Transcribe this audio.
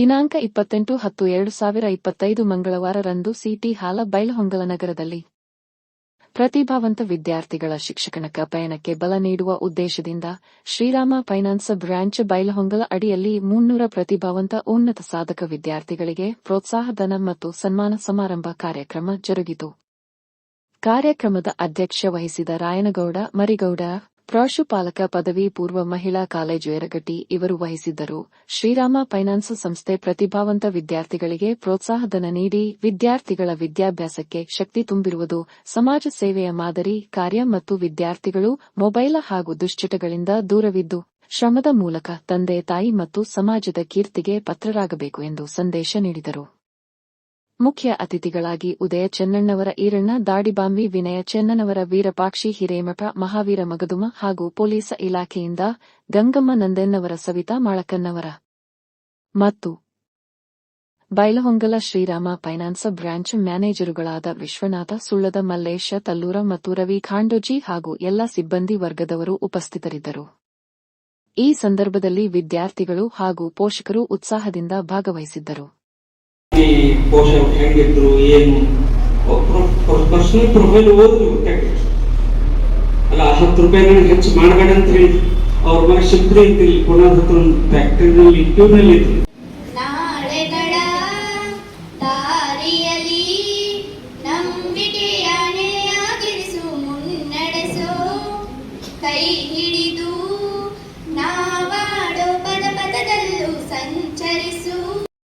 ದಿನಾಂಕ ಇಪ್ಪತ್ತೆಂಟು ಹತ್ತು ಎರಡು ಸಾವಿರ ಇಪ್ಪತ್ತೈದು ಮಂಗಳವಾರರಂದು ಸಿಟಿ ಹಾಲ ಬೈಲಹೊಂಗಲ ನಗರದಲ್ಲಿ. ಪ್ರತಿಭಾವಂತ ವಿದ್ಯಾರ್ಥಿಗಳ ಶಿಕ್ಷಕನ ಪಯಣಕ್ಕೆ ಬಲ ನೀಡುವ ಉದ್ದೇಶದಿಂದ ಶ್ರೀರಾಮ ಫೈನಾನ್ಸ್ ಬ್ರಾಂಚ್ ಬೈಲಹೊಂಗಲ ಅಡಿಯಲ್ಲಿ ಮುನ್ನೂರ ಪ್ರತಿಭಾವಂತ ಉನ್ನತ ಸಾಧಕ ವಿದ್ಯಾರ್ಥಿಗಳಿಗೆ ಪ್ರೋತ್ಸಾಹಧನ ಮತ್ತು ಸನ್ಮಾನ ಸಮಾರಂಭ ಕಾರ್ಯಕ್ರಮ ಜರುಗಿತು. ಕಾರ್ಯಕ್ರಮದ ಅಧ್ಯಕ್ಷ ವಹಿಸಿದ ರಾಯನಗೌಡ, ಮರಿಗೌಡ ಪ್ರಾಂಶುಪಾಲಕ ಪದವಿ ಪೂರ್ವ ಮಹಿಳಾ ಕಾಲೇಜು ಎರಗಟ್ಟಿ ಇವರು ವಹಿಸಿದ್ದರು. ಶ್ರೀರಾಮ ಫೈನಾನ್ಸ್ ಸಂಸ್ಥೆ ಪ್ರತಿಭಾವಂತ ವಿದ್ಯಾರ್ಥಿಗಳಿಗೆ ಪ್ರೋತ್ಸಾಹಧನ ನೀಡಿ ವಿದ್ಯಾರ್ಥಿಗಳ ವಿದ್ಯಾಭ್ಯಾಸಕ್ಕೆ ಶಕ್ತಿ ತುಂಬಿರುವುದು ಸಮಾಜ ಸೇವೆಯ ಮಾದರಿ, ಕಾರ್ಯ ಮತ್ತು ವಿದ್ಯಾರ್ಥಿಗಳು ಮೊಬೈಲ್ ಹಾಗೂ ದುಶ್ಚಟಗಳಿಂದ ದೂರವಿದ್ದು ಶ್ರಮದ ಮೂಲಕ ತಂದೆ ತಾಯಿ ಮತ್ತು ಸಮಾಜದ ಕೀರ್ತಿಗೆ ಪತ್ರರಾಗಬೇಕು ಎಂದು ಸಂದೇಶ ನೀಡಿದರು. ಮುಖ್ಯ ಅತಿಥಿಗಳಾಗಿ ಉದಯ ಚೆನ್ನಣ್ಣವರ ಈರಣ್ಣ, ದಾಡಿಬಾಂಬಿ ವಿನಯ ಚೆನ್ನನವರ ವೀರಪಾಕ್ಷಿ ಹಿರೇಮಠ, ಮಹಾವೀರ ಮಗದುಮ ಹಾಗೂ ಪೊಲೀಸ್ ಇಲಾಖೆಯಿಂದ ಗಂಗಮ್ಮ ನಂದೆನ್ನವರ ಸವಿತಾ ಮಾಳಕನ್ನವರ. ಮತ್ತು ಬೈಲಹೊಂಗಲ ಶ್ರೀರಾಮ ಫೈನಾನ್ಸ್ ಬ್ರಾಂಚ್ ಮ್ಯಾನೇಜರುಗಳಾದ ವಿಶ್ವನಾಥ, ಸುಳ್ಳದ ಮಲ್ಲೇಶ, ತಲ್ಲೂರ ಮತ್ತು ರವಿ ಖಾಂಡೋಜಿ ಹಾಗೂ ಎಲ್ಲ ಸಿಬ್ಬಂದಿ ವರ್ಗದವರು ಉಪಸ್ಥಿತರಿದ್ದರು. ಈ ಸಂದರ್ಭದಲ್ಲಿ ವಿದ್ಯಾರ್ಥಿಗಳು ಹಾಗೂ ಪೋಷಕರು ಉತ್ಸಾಹದಿಂದ ಭಾಗವಹಿಸಿದ್ದರು. ಕೋಶ ಹೆಂಗಿದ್ರು, ಏನು? ಪರ್ಸನಲ್ ಪ್ರೊಫೈಲ್ ಓದಿದ್ರು ಅಲ್ಲ, ಹತ್ತು ರೂಪಾಯಿ ನನಗೆ ಹೆಚ್ಚು ಮಾಡಬೇಡ ಅಂತ ಹೇಳಿ. ಅವ್ರ ಮನೆ ಶಿಫ್ಟ್ರಿ ಇದ್ದಿಲ್ಲ ಪುನಃ ಹತ್ರ ಒಂದು ಫ್ಯಾಕ್ಟ್ರಿನಲ್ಲಿ ಟ್ಯೂನಲ್ಲಿ ಇದ್ರು. ಕೈ ಹಿಡಿ